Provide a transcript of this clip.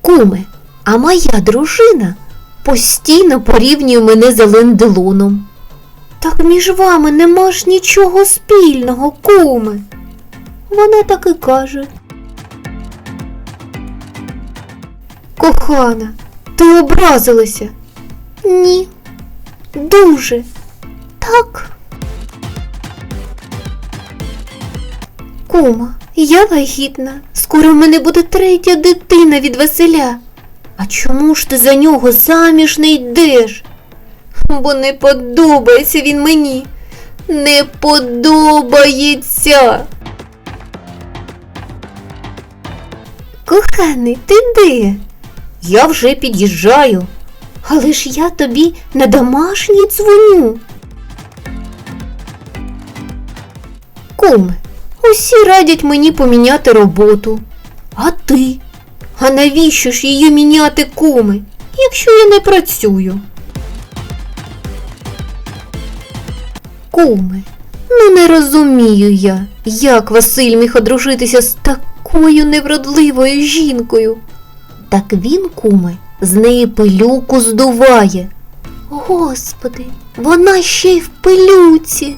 Куме, а моя дружина постійно порівнює мене з Ленделоном. Так між вами нема ж нічого спільного, куме. Вона так і каже. Кохана, ти образилася? Ні. Дуже. Так. Кума, я вагітна. Скоро в мене буде третя дитина від Василя. А чому ж ти за нього заміж не йдеш? Бо не подобається він мені. Не подобається. Коханий, ти де? Я вже під'їжджаю. Але ж я тобі на домашній дзвоню. Куме, усі радять мені поміняти роботу. А ти? А навіщо ж її міняти, куми, якщо я не працюю? Куми, ну не розумію я, як Василь міг одружитися з такою невродливою жінкою. Так він, куми, з неї пилюку здуває. Господи, вона ще й в пилюці.